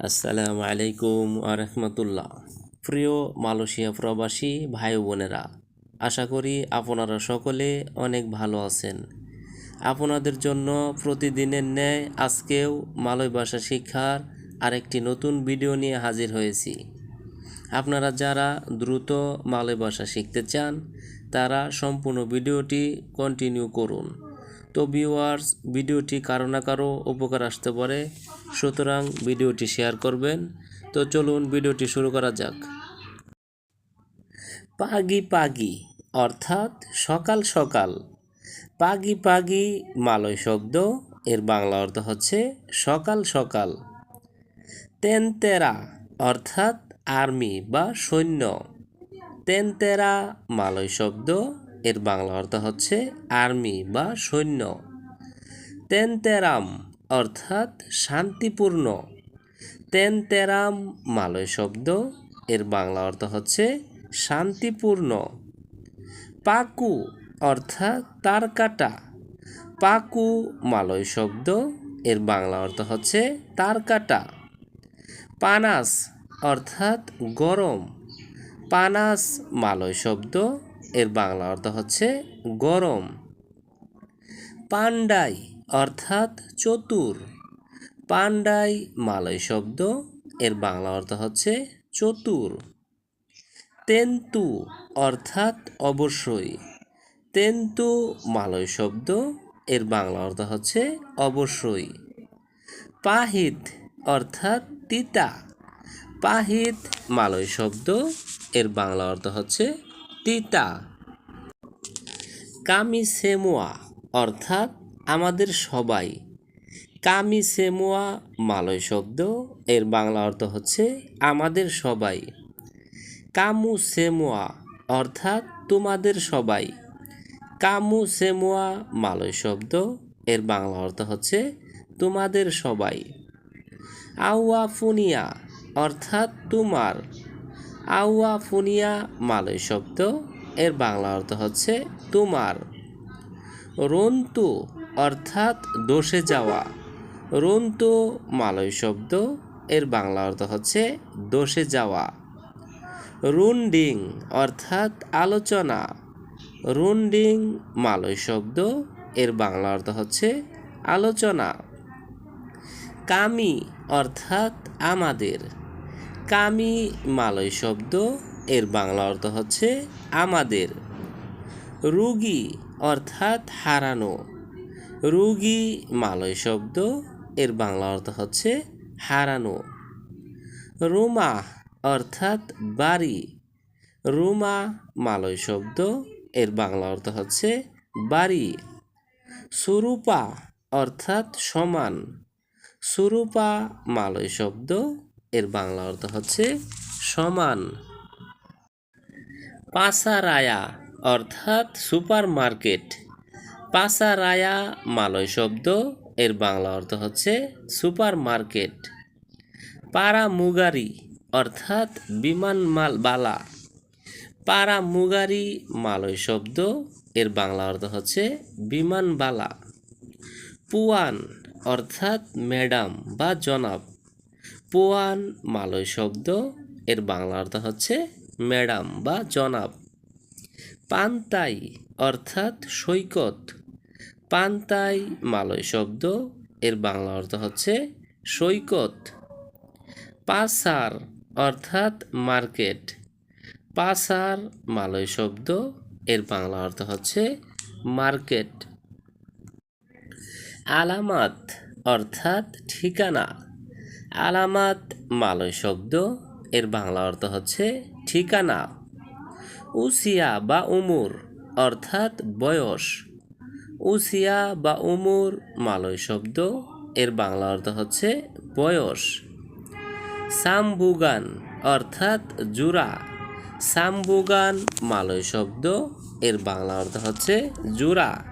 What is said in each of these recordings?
আসসালামু আলাইকুম আরহামতুল্লাহ প্রিয় মালয়েশিয়া প্রবাসী ভাই বোনেরা, আশা করি আপনারা সকলে অনেক ভালো আছেন। আপনাদের জন্য প্রতিদিনের ন্যায় আজকেও মালয় ভাষা শিক্ষার আরেকটি নতুন ভিডিও নিয়ে হাজির হয়েছি। আপনারা যারা দ্রুত মালয় ভাষা শিখতে চান, তারা সম্পূর্ণ ভিডিওটি কন্টিনিউ করুন। তো ভিউয়ার্স ভিডিওটি কারও না কারও উপকার আসতে পারে। সুতরাং ভিডিওটি শেয়ার করবেন। তো চলুন ভিডিওটি শুরু করা যাক। পাগি পাগি, অর্থাৎ সকাল সকাল। পাগি পাগি, মালয় শব্দ, এর বাংলা অর্থ হচ্ছে সকাল সকাল। তেনতেরা, অর্থাৎ আর্মি বা সৈন্য। তেনতেরা, মালয় শব্দ এর বাংলা অর্থ হচ্ছে আর্মি বা সৈন্য। তেনতেরাম অর্থাৎ শান্তিপূর্ণ। তেনতেরাম মালয় শব্দ, এর বাংলা অর্থ হচ্ছে শান্তিপূর্ণ। পাকু অর্থাৎ তার কাটা। পাকু মালয় শব্দ, এর বাংলা অর্থ হচ্ছে তার কাটা। পানাস অর্থাৎ গরম। পানাস মালয় শব্দ এর বাংলা অর্থ হচ্ছে গরম। পান্ডাই অর্থাৎ চতুর। পান্ডাই মালয় শব্দ এর বাংলা অর্থ হচ্ছে চতুর। তেন্তু অর্থাৎ অবশ্যই। তেন্তু মালয় শব্দ এর বাংলা অর্থ হচ্ছে অবশ্যই। পাহিত অর্থাৎ তিতা। পাহিত মালয় শব্দ এর বাংলা অর্থ হচ্ছে তিতা। কামি সেমোয়া অর্থাৎ আমাদের সবাই। কামি সেমোয়া মালয় শব্দ, এর বাংলা অর্থ হচ্ছে আমাদের সবাই। কামু সেমোয়া অর্থাৎ তোমাদের সবাই। কামু সেমোয়া মালয় শব্দ, এর বাংলা অর্থ হচ্ছে তোমাদের সবাই। আউয়া ফুনিয়া অর্থাৎ তোমার। আউয়া, ফুনিয়া, মালয় শব্দ। এর বাংলা অর্থ হচ্ছে তোমার। রন্তু অর্থাৎ দোষে যাওয়া। রন্তু মালয় শব্দ। এর বাংলা অর্থ হচ্ছে দোষে যাওয়া। রুন্ডিং অর্থাৎ আলোচনা। রুন্ডিং মালয় শব্দ। এর বাংলা অর্থ হচ্ছে আলোচনা। কামি অর্থাৎ আমাদের। কামি মালয় শব্দ, এর বাংলা অর্থ হচ্ছে আমাদের। রুগী অর্থাৎ হারানো। রুগী মালয় শব্দ, এর বাংলা অর্থ হচ্ছে হারানো। রুমা অর্থাৎ বাড়ি। রুমা মালয় শব্দ, এর বাংলা অর্থ হচ্ছে বাড়ি। সুরূপা অর্থাৎ সমান। সুরূপা মালয় শব্দ এর বাংলা অর্থ হচ্ছে সমান। পাসারায়া অর্থাৎ সুপার মার্কেট পাসারায়া মালয় শব্দ এর বাংলা অর্থ হচ্ছে সুপার মার্কেট পারা মুগারি অর্থাৎ বিমান মাল বালা। পারা মুগারি মালয় শব্দ এর বাংলা অর্থ হচ্ছে বিমানবালা পুয়ান অর্থাৎ ম্যাডাম বা জনাব। পুয়ান মালয় শব্দ, এর বাংলা অর্থ হচ্ছে ম্যাডাম বা জনাব। পান্তাই অর্থাৎ সৈকত। পান্তাই মালয় শব্দ, এর বাংলা অর্থ হচ্ছে সৈকত। পাসার অর্থাৎ মার্কেট। পাসার মালয় শব্দ, এর বাংলা অর্থ হচ্ছে মার্কেট। আলামাত অর্থাৎ ঠিকানা। আলামাত মালয় শব্দ, এর বাংলা অর্থ হচ্ছে ঠিকানা। উসিয়া বা উমুর, অর্থাৎ বয়স। উসিয়া বা উমুর, মালয় শব্দ, এর বাংলা অর্থ হচ্ছে বয়স। সামবুগান, অর্থাৎ জুরা। সামবুগান, মালয় শব্দ, এর বাংলা অর্থ হচ্ছে জুরা।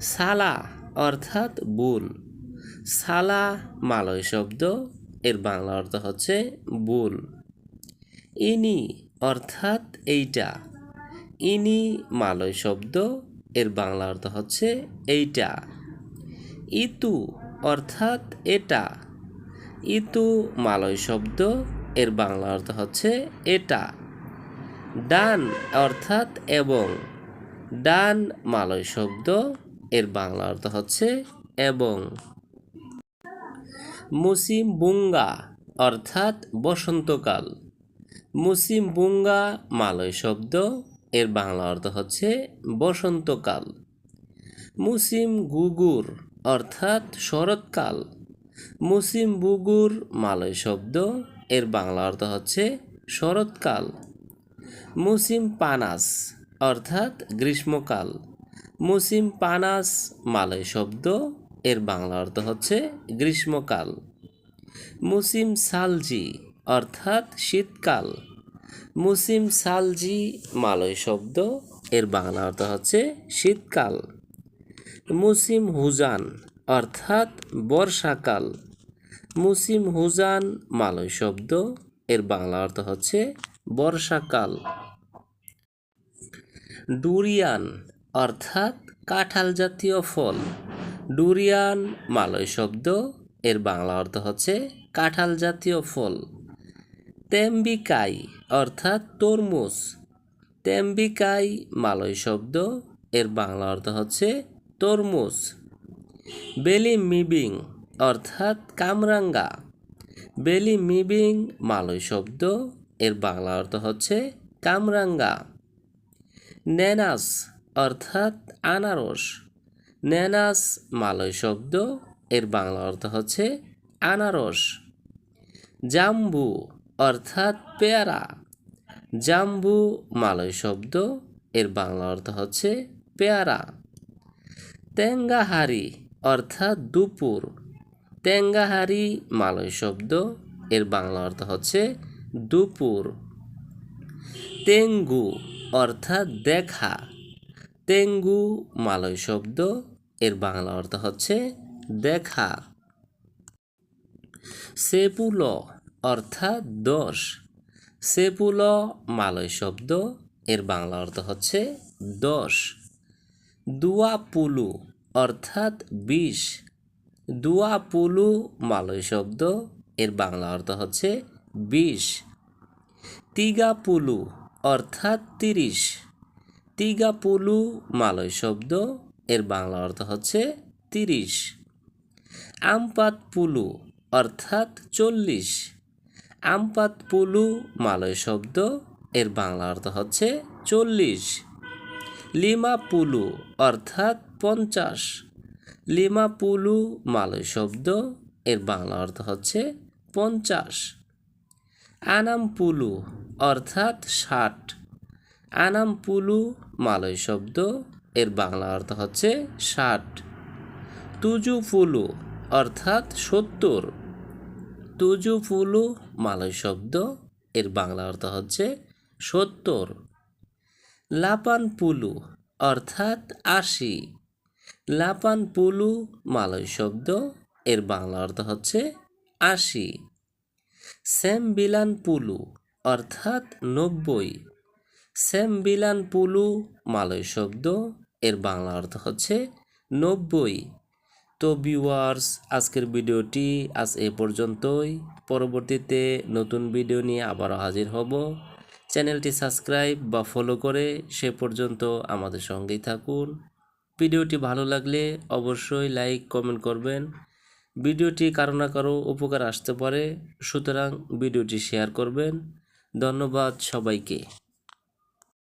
সালা, অর্থাৎ বুল সালা মালয় শব্দ, এর বাংলা অর্থ হচ্ছে বুল। ইনি অর্থাৎ এইটা। ইনি মালয় শব্দ, এর বাংলা অর্থ হচ্ছে এইটা। ইতু অর্থাৎ এটা। ইতু মালয় শব্দ, এর বাংলা অর্থ হচ্ছে এটা। ডান অর্থাৎ এবং। ডান মালয় শব্দ, এর বাংলা অর্থ হচ্ছে এবং। মুসিম বুঙ্গা অর্থাৎ বসন্তকাল। মুসিম বুঙ্গা মালয় শব্দ, এর বাংলা অর্থ হচ্ছে বসন্তকাল। মুসিম গুগুর অর্থাৎ শরৎকাল। মুসিম বুগুর মালয় শব্দ, এর বাংলা অর্থ হচ্ছে শরৎকাল। মুসিম পানাস অর্থাৎ গ্রীষ্মকাল। মুসিম পানাস মালয় শব্দ এর বাংলা অর্থ হচ্ছে গ্রীষ্মকাল। মুসিম সালজি, অর্থাৎ শীতকাল। মুসিম সালজি, মালয় শব্দ, এর বাংলা অর্থ হচ্ছে শীতকাল। মুসিম হুজান, অর্থাৎ বর্ষাকাল। মুসিম হুজান, মালয় শব্দ, এর বাংলা অর্থ হচ্ছে বর্ষাকাল। ডুরিয়ান, অর্থাৎ কাঁঠাল জাতীয় ফল। ডুরিয়ান মালয় শব্দ, এর বাংলা অর্থ হচ্ছে কাঁঠাল জাতীয় ফল। তেম্বিকাই অর্থাৎ তরমুজ। তেম্বিকাই মালয় শব্দ, এর বাংলা অর্থ হচ্ছে তরমুজ। বেলি মিবিং অর্থাৎ কামরাঙ্গা। বেলি মিবিং মালয় শব্দ, এর বাংলা অর্থ হচ্ছে কামরাঙ্গা। নেনাস অর্থাৎ আনারস। নেনাস মালয় শব্দ, এর বাংলা অর্থ হচ্ছে আনারস। জাম্বু অর্থাৎ পেয়ারা। জাম্বু মালয় শব্দ, এর বাংলা অর্থ হচ্ছে পেয়ারা। তেঙ্গাহারি অর্থাৎ দুপুর। তেঙ্গাহারি মালয় শব্দ, এর বাংলা অর্থ হচ্ছে দুপুর। তেঙ্গু অর্থাৎ দেখা। তেঙ্গু মালয় শব্দ এর বাংলা অর্থ হচ্ছে দেখা। সেপুল অর্থাৎ দশ সেপুল মালয় শব্দ, এর বাংলা অর্থ হচ্ছে দশ দুয়া পুলু অর্থাৎ বিষ। দুয়াপুলু মালয় শব্দ, এর বাংলা অর্থ হচ্ছে বিষ। তিগাপুলু অর্থাৎ তিরিশ। তিগাপুলু মালয় শব্দ এর বাংলা অর্থ হচ্ছে তিরিশ। আমপাত পুলু অর্থাৎ চল্লিশ। আমপাত পুলু মালয় শব্দ এর বাংলা অর্থ হচ্ছে চল্লিশ। লিমা পুলু অর্থাৎ পঞ্চাশ। লিমা পুলু মালয় শব্দ এর বাংলা অর্থ হচ্ছে পঞ্চাশ। আনাম পুলু অর্থাৎ ষাট। আনাম পুলু মালয় শব্দ এর বাংলা অর্থ হচ্ছে ষাট। তুজু ফুলু অর্থাৎ সত্তর। তুজু ফুলু মালয় শব্দ, এর বাংলা অর্থ হচ্ছে সত্তর। লাপান পুলু অর্থাৎ আশি। লাপান পুলু মালয় শব্দ, এর বাংলা অর্থ হচ্ছে আশি। স্যাম বিলান পুলু অর্থাৎ নব্বই। স্যাম বিলান পুলু মালয় শব্দ এর বাংলা অর্থ হচ্ছে নব্বই। তো ভিউয়ার্স আজকের ভিডিওটি আজ এ পর্যন্তই। পরবর্তীতে নতুন ভিডিও নিয়ে আবারও হাজির হব। চ্যানেলটি সাবস্ক্রাইব বা ফলো করে সে পর্যন্ত আমাদের সঙ্গেই থাকুন। ভিডিওটি ভালো লাগলে অবশ্যই লাইক কমেন্ট করবেন। ভিডিওটি কারও না কারও উপকার আসতে পারে, সুতরাং ভিডিওটি শেয়ার করবেন। ধন্যবাদ সবাইকে।